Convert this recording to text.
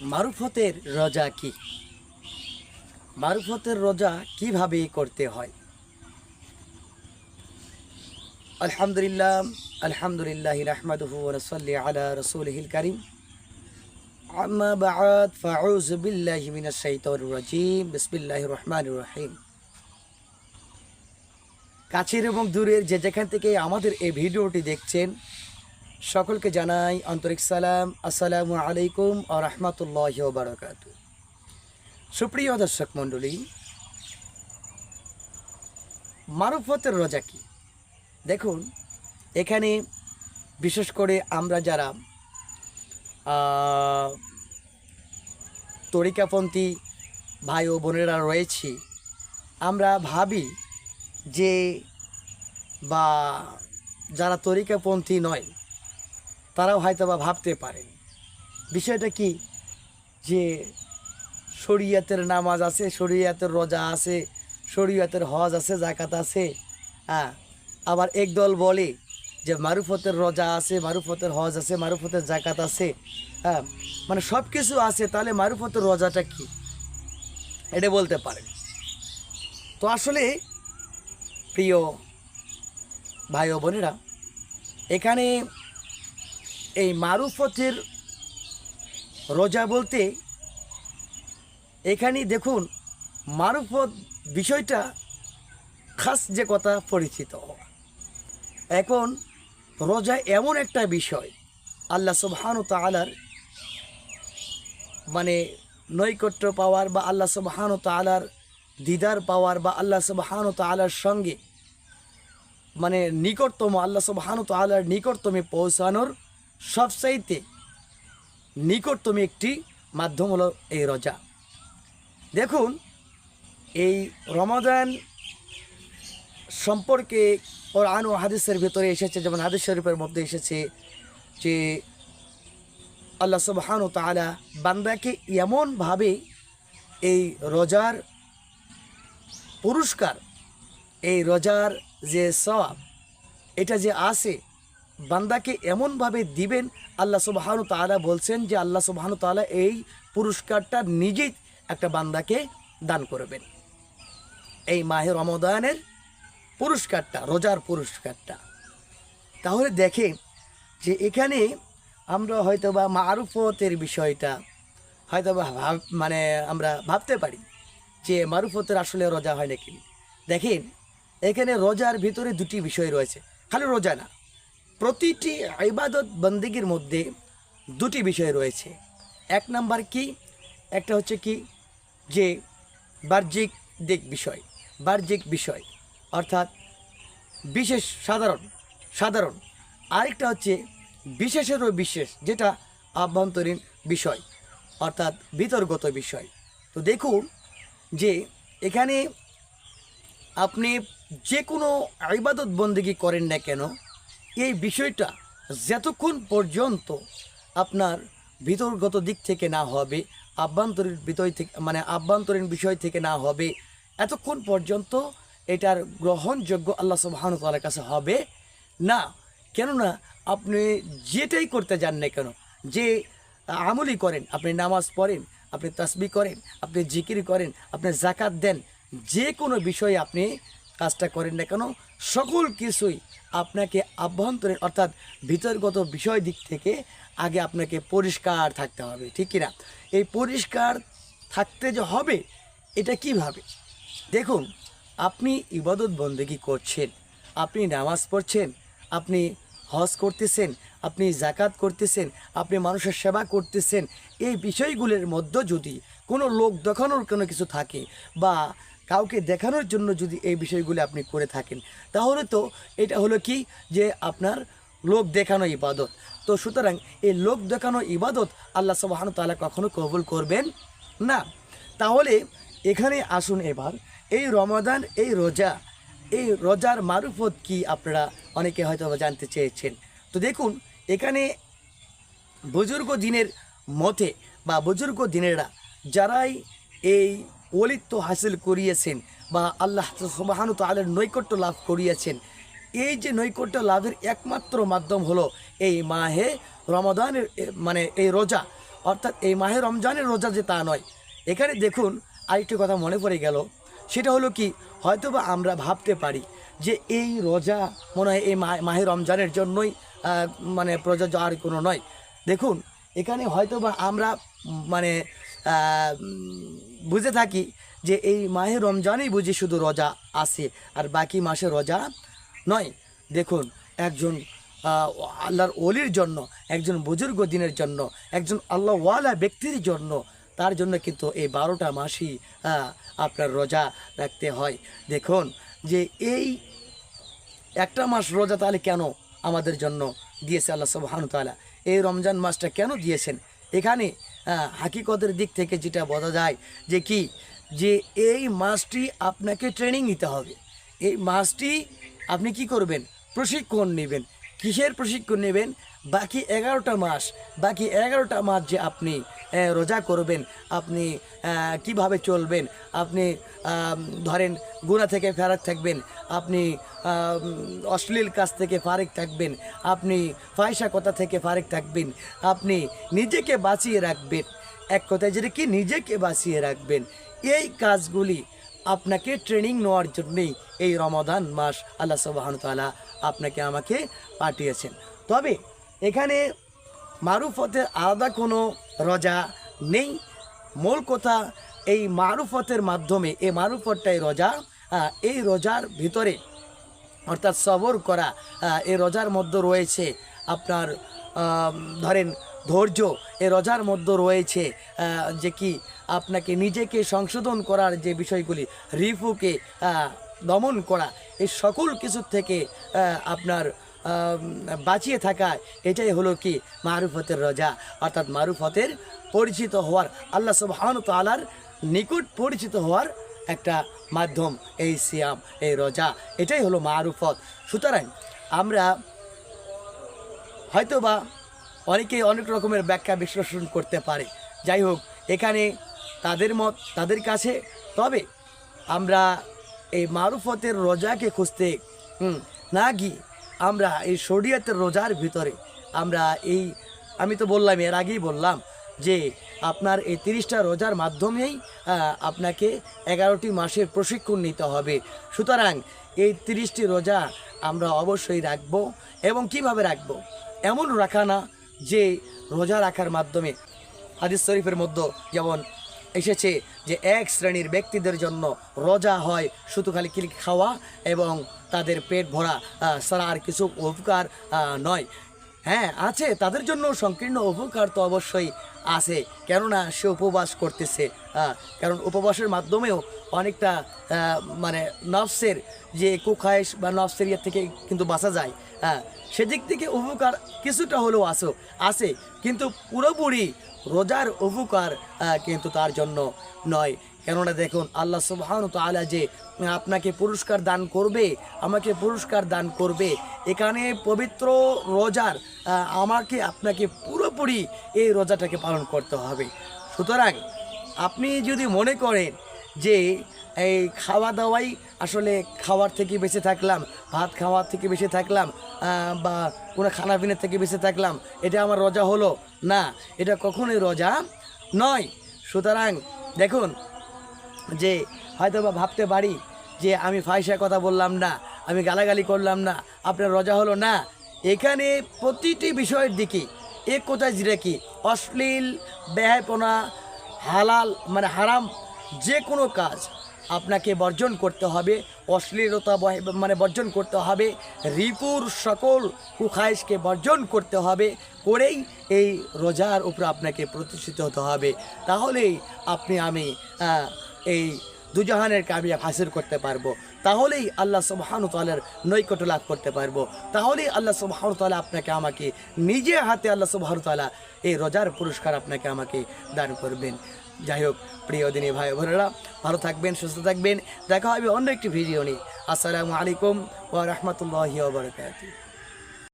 মারুফতের রোজা কি? মারুফতের রোজা কীভাবে করতে হয়? আলহামদুলিল্লাহ আলহামদুলিল্লাহ রহমদহু নসল্লি আলা রসুলহিল করিম। রহিম। কাছের এবং দূরের যে যেখান থেকে আমাদের এই ভিডিওটি দেখছেন সকলকে জানাই আন্তরিক সালাম, আসসালামু আলাইকুম ও রহমতুল্লাহ বারকাত সুপ্রিয় দর্শক মণ্ডলী, মারুফতের রোজা কি? দেখুন, এখানে বিশেষ করে আমরা যারা তরিকাপন্থী ভাই ও বোনেরা রয়েছি, আমরা ভাবি যে বা যারা তরিকাপন্থী নয় তারাও হয়তো বা ভাবতে পারেন। বিষয়টা কি? যে শরিয়াতের নামাজ আছে, শরিয়াতের রোজা আছে, শরিয়াতের হজ আছে জাকাত আছে হ্যাঁ? আবার একদল বলে যে মারুফতের রোজা আছে, মারুফতের হজ আছে, মারুফতের জাকাত আছে হ্যাঁ? মানে সব কিছু আছে, তাহলে মারুফতের রোজাটা কি? এটা বলতে পারেন। তো আসলে প্রিয় ভাই ও বোনেরা, এখানে এই মারুফতের রোজা বলতে এখানে দেখুন মারুফত বিষয়টা খাস যে কথা পরিচিত। এখন রোজা এমন একটা বিষয়, আল্লাহ সুবহান তালার মানে নৈকট্য পাওয়ার বা আল্লাহ সুবহান তালার দিদার পাওয়ার বা আল্লাহ সুবহান তালার সঙ্গে মানে নিকটতম, আল্লাহ সুবহান তালার নিকটতমে পৌঁছানোর সবচাইতে নিকটতম একটি মাধ্যম হলো এই রোজা। দেখুন, এই রমাদান সম্পর্কে কোরআন ও হাদিসের ভেতরে এসেছে, যেমন হাদিস শরীফের মধ্যে এসেছে যে আল্লাহ সুবহান ও তালা বান্দাকে এমনভাবে এই রোজার পুরস্কার, এই রোজার যে সওয়াব, এটা যে আসে বান্দাকে এমনভাবে দিবেন, আল্লাহ সুবাহানু তালা বলছেন যে আল্লাহ সুবাহানু তালা এই পুরস্কারটা নিজেই একটা বান্দাকে দান করবেন। এই মাহে রমদানের পুরস্কারটা, রোজার পুরস্কারটা। তাহলে দেখে যে এখানে আমরা হয়তো বা মারুফতের বিষয়টা হয়তো বা ভাব মানে আমরা ভাবতে পারি যে মারুফতের আসলে রোজা হয় নাকি। দেখেন, এখানে রোজার ভিতরে দুটি বিষয় রয়েছে, খালি রোজা না। প্রতিটি ইবাদত বন্দিগির মধ্যে দুটি বিষয় রয়েছে। এক নাম্বার কি? একটা হচ্ছে কি? যে বাহ্যিক দিক বিষয়, বাহ্যিক বিষয়। অর্থাৎ বিশেষ, সাধারণ সাধারণ। আরেকটা হচ্ছে বিশেষেরও বিশেষ, যেটা আভ্যন্তরীণ বিষয়, অর্থাৎ বিতর্গত বিষয়। তো দেখুন যে এখানে আপনি যে কোনো ইবাদত বন্দিগি করেন না কেন এই বিষয়টা যতক্ষণ পর্যন্ত আপনার ভিতরগত দিক থেকে না হবে, আভ্যন্তরীণ বিষয় থেকে মানে আভ্যন্তরীণ বিষয় থেকে না হবে, এতক্ষণ পর্যন্ত এটার গ্রহণযোগ্য আল্লাহ সুবাহানুতালার কাছে হবে না। কেননা আপনি যেটাই করতে যান না কেন, যে আমলই করেন, আপনি নামাজ পড়েন, আপনি তসবি করেন, আপনি জিকির করেন, আপনি জাকাত দেন, যে কোনো বিষয়ে আপনি কাজটা করেন না কেন, সকল কিছুই আপনাকে আভ্যন্তরীণ অর্থাৎ ভিতরগত বিষয় দিক থেকে আগে আপনাকে পরিষ্কার থাকতে হবে, ঠিক কিনা? এই পরিষ্কার থাকতে যে হবে, এটা কীভাবে? দেখুন, আপনি ইবাদত বন্দেগি করছেন, আপনি নামাজ পড়ছেন, আপনি হজ করতেছেন, আপনি জাকাত করতেছেন, আপনি মানুষের সেবা করতেছেন, এই বিষয়গুলোর মধ্যে যদি কোনো লোক দেখানোর কোনো কিছু থাকে বা কাউকে দেখানোর জন্য যদি এই বিষয়গুলি আপনি করে থাকেন, তাহলে তো এটা হলো কি যে আপনার লোক দেখানো ইবাদত। তো সুতরাং এই লোক দেখানো ইবাদত আল্লাহ সুবহান তাআলা কখনো কবুল করবেন না। তাহলে এখানে আসুন এবার, এই রমাদান, এই রোজা, এই রোজার মারুফত কি আপনারা অনেকে হয়তো জানতে চেয়েছেন। তো দেখুন, এখানে বুজুর্গ দিনের মতে বা বুজুর্গ দিনেরা যারাই এই ওলিত্ব হাসিল করিয়েছেন বা আল্লাহ সুবাহানু তালের নৈকট্য লাভ করিয়েছেন। এই যে নৈকট্য লাভের একমাত্র মাধ্যম হলো এই মাহে রমাদানের মানে এই রোজা। অর্থাৎ এই মাহে রমজানের রোজা যে তা নয়। এখানে দেখুন আরেকটি কথা মনে পড়ে গেল। সেটা হলো কি, হয়তোবা আমরা ভাবতে পারি যে এই রোজা মনে হয় এই মাহে রমজানের জন্যই মানে প্রযোজ্য আর কোনো নয়। দেখুন, এখানে হয়তোবা আমরা মানে বুঝে থাকি যে এই মাহে রমজানেই বুঝি শুধু রোজা আসে আর বাকি মাসে রোজা নয়। দেখুন, একজন আল্লাহর অলির জন্য, একজন বুজুর্গ দিনের জন্য, একজন আল্লাহওয়ালা ব্যক্তির জন্য, তার জন্য কিন্তু এই বারোটা মাসই আপনার রোজা রাখতে হয়। দেখুন, যে এই একটা মাস রোজা তাহলে কেন আমাদের জন্য দিয়েছে আল্লাহ সুবহানাহু তাআলা? এই রমজান মাসটা কেন দিয়েছেন? এখানে হাকিকতের দিক থেকে যেটা বোঝা যায় যে কি? যে এই মাছটি আপনাকে ট্রেনিং নিতে হবে। এই মাছটি আপনি কি করবেন? প্রশিক্ষণ নেবেন। কিসের প্রশিক্ষণ নেবেন? বাকি এগারোটা মাস, বাকি এগারোটা মাস যে আপনি রোজা করবেন, আপনি কীভাবে চলবেন, আপনি ধরেন গুণা থেকে ফেরাক থাকবেন, আপনি অশ্লীল কাজ থেকে ফারেক থাকবেন, আপনি ফায়সা কথা থেকে ফারেক থাকবেন, আপনি নিজেকে বাঁচিয়ে রাখবেন। এক কথায় যেটা কি নিজেকে বাঁচিয়ে রাখবেন, এই কাজগুলি আপনাকে ট্রেনিং নেওয়ার জন্যই এই রমাদান মাস আল্লাহ সুবাহন আপনাকে আমাকে পাঠিয়েছেন। তবে এখানে মারুফতের আলাদা কোনো রজা নেই। মূল কথা, এই মারুফতের মাধ্যমে, এই মারুফতটাই রজা এই রোজার ভিতরে, অর্থাৎ সবর করা এই রজার মধ্যে রয়েছে আপনার ধরেন ধৈর্য এই রজার মধ্যে রয়েছে যে কি আপনাকে নিজেকে সংশোধন করার যে বিষয়গুলি, রিফুকে দমন করা, এই সকল কিছু থেকে আপনার বাঁচিয়ে থাকা, এটাই হলো কি? মারুফতের রজা। অর্থাৎ মারুফতের পরিচিত হওয়ার, আল্লাহ সুবহান তালার নিকট পরিচিত হওয়ার একটা মাধ্যম, এই সিয়াম, এই রজা। এটাই হলো মারুফত। সুতরাং আমরা হয়তোবা অনেকেই অনেক রকমের ব্যাখ্যা বিশ্লেষণ করতে পারে। যাই হোক, এখানে তাদের মত, তাদের কাছে। তবে আমরা এই মারুফতের রজাকে খুঁজতে না গিয়ে আমরা এই শরিয়তের রোজার ভিতরে আমরা এই, আমি তো বললাম, এর আগেই বললাম যে আপনার এই তিরিশটা রোজার মাধ্যমেই আপনাকে এগারোটি মাসের প্রশিক্ষণ নিতে হবে। সুতরাং এই তিরিশটি রোজা আমরা অবশ্যই রাখব এবং কীভাবে রাখব? এমন রাখা না যে রোজা রাখার মাধ্যমে। হাদিস শরীফের মধ্যে যেমন এসেছে যে এক শ্রেণির ব্যক্তিদের জন্য রোজা হয় শুধু খালি খাওয়া এবং তাদের পেট ভরা ছাড়া আর কিছু উপকার নয়। হ্যাঁ আছে, তাদের জন্য সংকীর্ণ উপকার তো অবশ্যই আছে, কেননা সে উপবাস করতেছে। কারণ উপবাসের মাধ্যমেও অনেকটা মানে নফসের যে কুখায়েশ বা নফসের ইয়ে থেকে কিন্তু বাঁচা যায়। হ্যাঁ সেদিক থেকে উপকার কিছুটা হলেও আসো আছে, কিন্তু পুরোপুরি রোজার উপকার কিন্তু তার জন্য নয়। কেননা দেখুন, আল্লাহ সুবহান তাআলা যে আপনাকে পুরস্কার দান করবে, আমাকে পুরস্কার দান করবে, এখানে পবিত্র রোজার আমাকে আপনাকে পুরোপুরি এই রোজাটাকে পালন করতে হবে। সুতরাং আপনি যদি মনে করেন যে এই খাওয়া দাওয়াই আসলে খাওয়ার থেকে বেঁচে থাকলাম, ভাত খাওয়ার থেকে বেঁচে থাকলাম বা কোনো খানা পিনা থেকে বেঁচে থাকলাম, এটা আমার রোজা হলো? না, এটা কখনোই রোজা নয়। সুতরাং দেখুন যে হয়তো বা ভাবতে পারি যে আমি ফাইসার কথা বললাম না, আমি গালাগালি করলাম না, আপনার রজা হলো না। এখানে প্রতিটি বিষয়ের দিকে এক কোথায় যেটা কি? অশ্লীল ব্যয়পনা হালাল মানে হারাম যে কোনো কাজ আপনাকে বর্জন করতে হবে, অশ্লীলতা মানে বর্জন করতে হবে, রিপুর সকল কুখাইশকে বর্জন করতে হবে, করেই এই রোজার উপর আপনাকে প্রতিষ্ঠিত হতে হবে। তাহলেই আপনি আমি এই দুজাহানের কামিয়াব হাসিল করতে পারব। তাহলেই আল্লাহ সুবহানু তাআলার নৈকট্য লাভ করতে পারব। তাহলেই আল্লাহ সুবহানু তাআলা আপনাকে আমাকে নিজে হাতে আল্লাহ সুবহানু তাআলা এই রোজার পুরস্কার আপনাকে আমাকে দান করবেন। যাই হোক, প্রিয় দিনী ভাই বোনেরা, ভালো থাকবেন, সুস্থ থাকবেন। দেখা হবে অন্য একটি ভিডিও নিয়ে। আসসালামু আলাইকুম ও রাহমাতুল্লাহি